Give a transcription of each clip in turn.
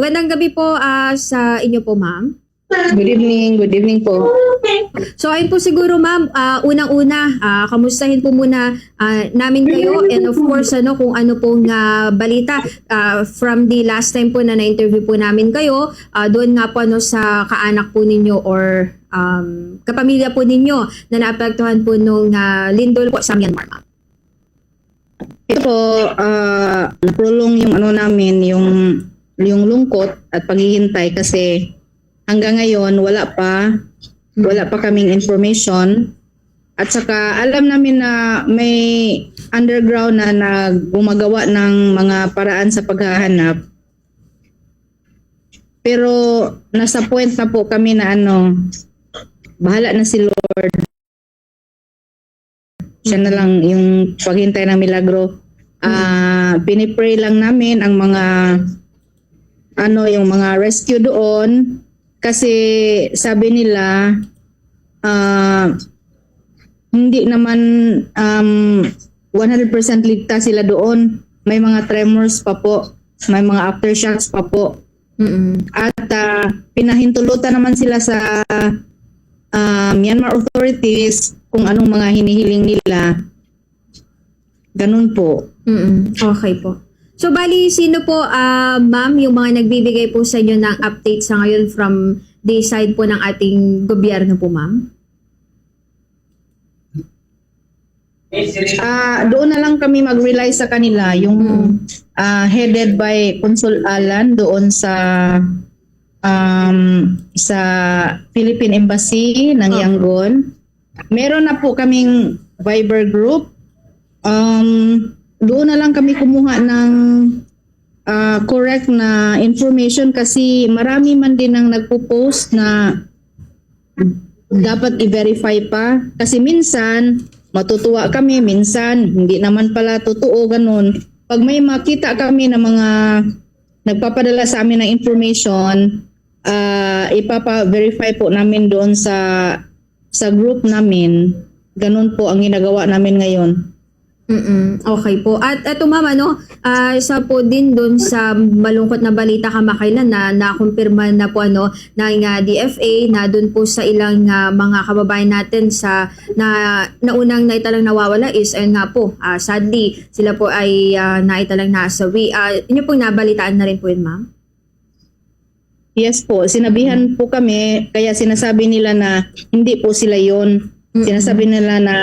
Magandang gabi po ah, sa inyo po, ma'am. Good evening, good evening po. So ayun po siguro ma'am, ah, unang-una, ah, kamustahin po muna ah, namin kayo and of course ano kung ano pong ah, balita ah, from the last time po na na-interview po namin kayo, ah, doon nga po ano sa kaanak po ninyo or um, kapamilya po ninyo na naapektuhan po nung ah, lindol po sa Myanmar ma'am. Ito po, ah, naprolong yung ano namin, yung, yung lungkot at paghihintay kasi hanggang ngayon wala pa, wala pa kaming information. At saka alam namin na may underground na naggumagawa ng mga paraan sa paghahanap. Pero nasa point na po kami na ano, bahala na si Lord. Siya na lang yung paghintay ng milagro. Ah, pinipray lang namin ang mga ano yung mga rescue doon kasi sabi nila ah hindi naman um, 100% ligtas sila doon. May mga tremors pa po. May mga aftershocks pa po. Mm-mm. At ah, pinahintulutan naman sila sa ah, Myanmar authorities kung anong mga hinihiling nila. Ganun po. Mm-mm. Okay po. So bali sino po ah, ma'am yung mga nagbibigay po sa inyo ng update sa ngayon from the side po ng ating gobyerno po ma'am? Ah, doon na lang kami mag-rely sa kanila yung ah, headed by Consul Alan doon sa um, sa Philippine Embassy ng Okay. Yangon. Meron na po kaming Viber group. Um, doon na lang kami kumuha ng ah, correct na information kasi marami man din ang nagpo-post na dapat i-verify pa. Kasi minsan, matutuwa kami, minsan, hindi naman pala totoo, ganun. Pag may makita kami na mga nagpapadala sa amin ng information, ah ipapa-verify po namin doon sa sa group namin. Ganun po ang ginagawa namin ngayon. Mm Okay po. At eto ma'am, ano, ah, isa po din doon sa malungkot na balita kamakailan na nakumpirma na po ano ng ah, DFA na doon po sa ilang ah, mga kababayan natin sa na naunang naitalang nawawala is ayun nga po, ah, sadly sila po ay ah, naitalang nasawi. Ah, inyo pong nabalitaan na rin po yun ma'am? Yes po, sinabihan po kami, kaya sinasabi nila na hindi po sila yon. Mm-mm. Sinasabi nila na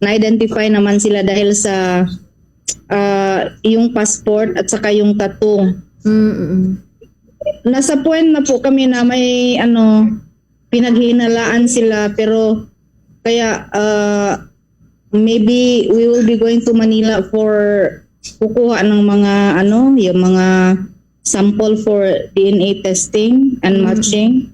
na-identify naman sila dahil sa ah, yung passport at saka yung tattoo. Mm-mm. Nasa point na po kami na may ano pinaghinalaan sila pero kaya ah, maybe we will be going to Manila for kukuha ng mga ano, yung mga sample for DNA testing and matching.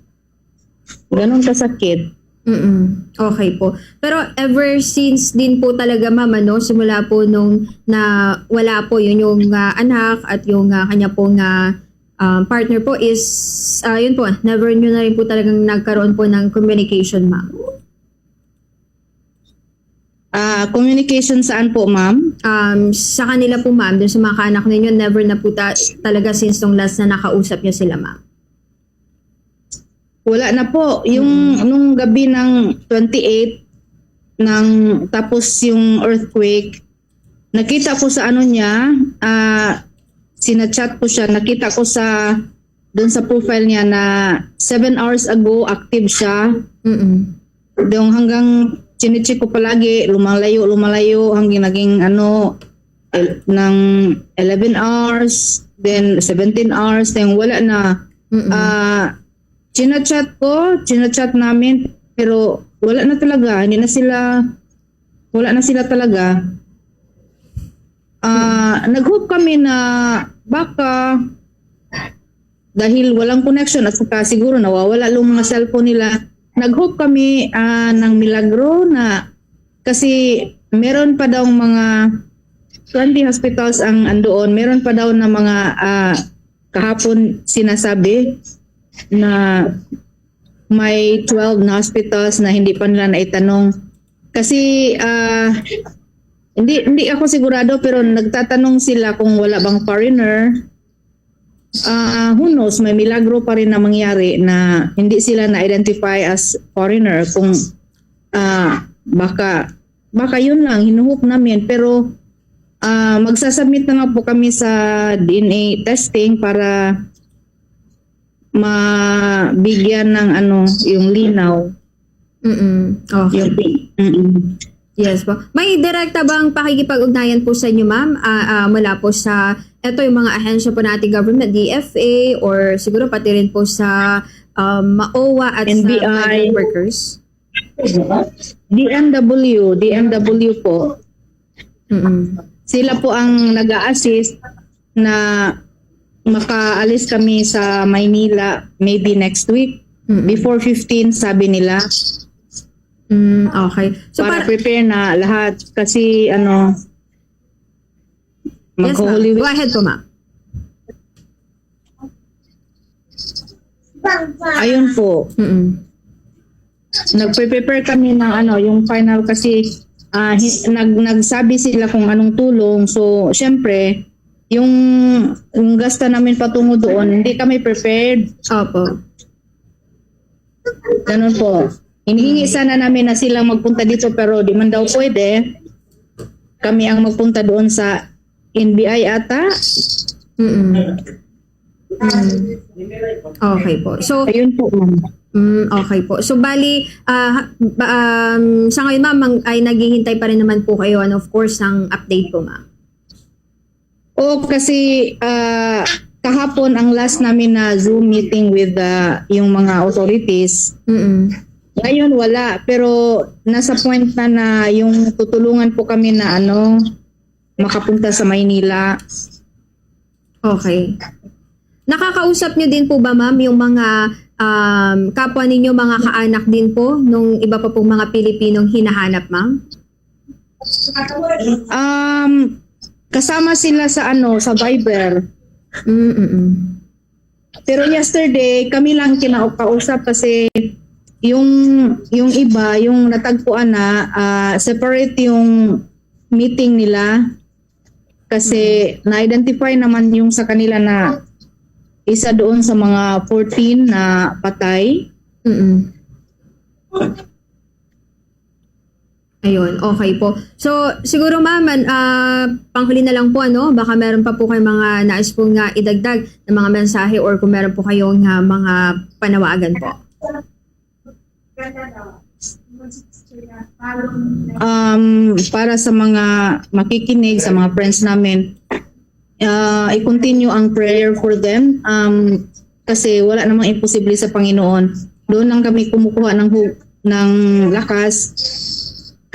Ganon kasakit. Mm-mm. Okay po. Pero ever since din po talaga ma'am, ano, simula po nung na wala po yun yung ah, anak at yung ah, kanya pong ah, um, partner po is, ah, yun po, never nyo na rin po talagang nagkaroon po ng communication ma'am. Ah, communication saan po, ma'am? Um, sa kanila po ma'am, dun sa mga kaanak ninyo, never na po ta- talaga since nung last na nakausap nyo sila ma'am. Wala na po. Yung nung gabi ng 28 ng tapos yung earthquake, nakita ko sa ano niya, ah sinachat ko siya, nakita ko sa doon sa profile niya na 7 hours ago active siya. Mm-mm. Yung hanggang chinicheck ko palagi, lumalayo, lumalayo, hanggang naging ano, el- ng 11 hours, then 17 hours, then wala na. Mm-mm. Ah, chinachat ko, chinachat namin, pero wala na talaga, hindi na sila, wala na sila talaga. Ah, nag-hope kami na baka dahil walang connection at saka siguro nawawala yung mga cellphone nila, nag-hope kami ah, ng milagro na kasi meron pa daw mga 20 hospitals ang andoon, meron pa daw na mga ah, kahapon sinasabi na may 12 na hospitals na hindi pa nila naitanong. Kasi ah, hindi hindi ako sigurado pero nagtatanong sila kung wala bang foreigner ah who knows, may milagro pa rin na mangyari na hindi sila na-identify as foreigner kung ah baka baka yun lang hinuhook namin pero ah magsasubmit na nga po kami sa DNA testing para mabigyan ng ano yung linaw Mm-mm. Okay. yung mm Yes po. May direkta bang pakikipag-ugnayan po sa inyo, ma'am? Ah, ah, mula po sa, eto yung mga ahensya po nating government, DFA, or siguro pati rin po sa um, MAOA at NBI. sa migrant workers? DMW DMW po Mm-mm. sila po ang nag-a-assist na makaalis kami sa Maynila maybe next week. Before 15, sabi nila, Mm, okay. So, para para, prepare na lahat. Kasi ano, yes, ma'am. mag-Holy Go Week. ahead po, ma'am. Ayun po, Mm-mm. nagpe-prepare kami ng ano, yung final kasi hi- nag, nagsabi sila kung anong tulong. So, syempre, yung, yung gasta namin patungo doon, hindi kami prepared. Opo. Ganun po. Hinihingi sana namin na silang magpunta dito pero di man daw pwede. Kami ang magpunta doon sa NBI ata. Mm-mm. Mm. Okay po. So, Ayun po, ma'am. Mm, okay po. So bali ba- um, sa ngayon ma'am ay naghihintay pa rin naman po kayo and of course ng update po ma'am. O kasi ah, kahapon ang last namin na Zoom meeting with the yung mga authorities. Mm. Ngayon wala pero nasa point na na yung tutulungan po kami na ano makapunta sa Maynila. Okay. Nakakausap niyo din po ba ma'am yung mga um, kapwa ninyo mga kaanak din po nung iba pa pong mga Pilipinong hinahanap ma'am? Um kasama sila sa ano sa Viber. Mm. mm. Pero yesterday, kami lang kinakausap kasi yung yung iba, yung natagpuan na ah, separate yung meeting nila kasi na-identify naman yung sa kanila na isa doon sa mga 14 na patay. Mm. Ayun, okay po. So, siguro ma'am, ah, panghuli na lang po, ano, baka meron pa po kayong mga nais pong nga idagdag na mga mensahe or kung meron po kayong ah, mga panawagan po. Um, para sa mga makikinig, sa mga friends namin, uh, i-continue ang prayer for them um, kasi wala namang imposible sa Panginoon. Doon lang kami kumukuha ng, ng lakas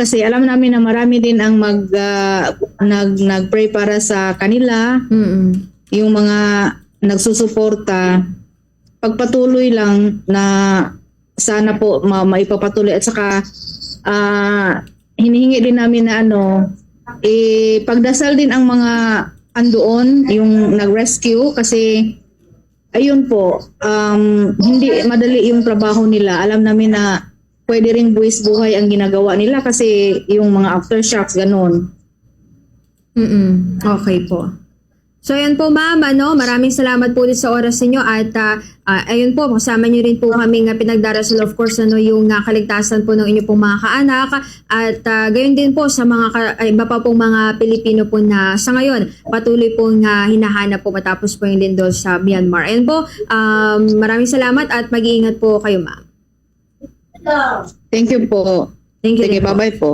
kasi alam namin na marami din ang mag uh, nag nagpray para sa kanila, Mm. yung mga nagsusuporta. Pagpatuloy lang na sana po ma- maipapatuloy at saka ah, hinihingi din namin na ano eh pagdasal din ang mga andoon yung nag-rescue kasi ayun po um, hindi madali yung trabaho nila alam namin na pwede ring buwis buhay ang ginagawa nila kasi yung mga aftershocks ganun Mm. Okay po. So, ayan po ma'am, ano, maraming salamat po sa oras ninyo at ah, ah, ayun po, kasama niyo rin po kami nga pinagdarasal of course ano, yung ah, kaligtasan po ng inyo pong mga kaanak at ah, gayon din po sa mga ka- iba pa pong mga Pilipino po na sa ngayon patuloy pong ah, hinahanap po matapos po yung lindol sa Myanmar. Ayun po, um, maraming salamat at mag-iingat po kayo ma'am. Thank you po Thank you. sige din po. bye bye po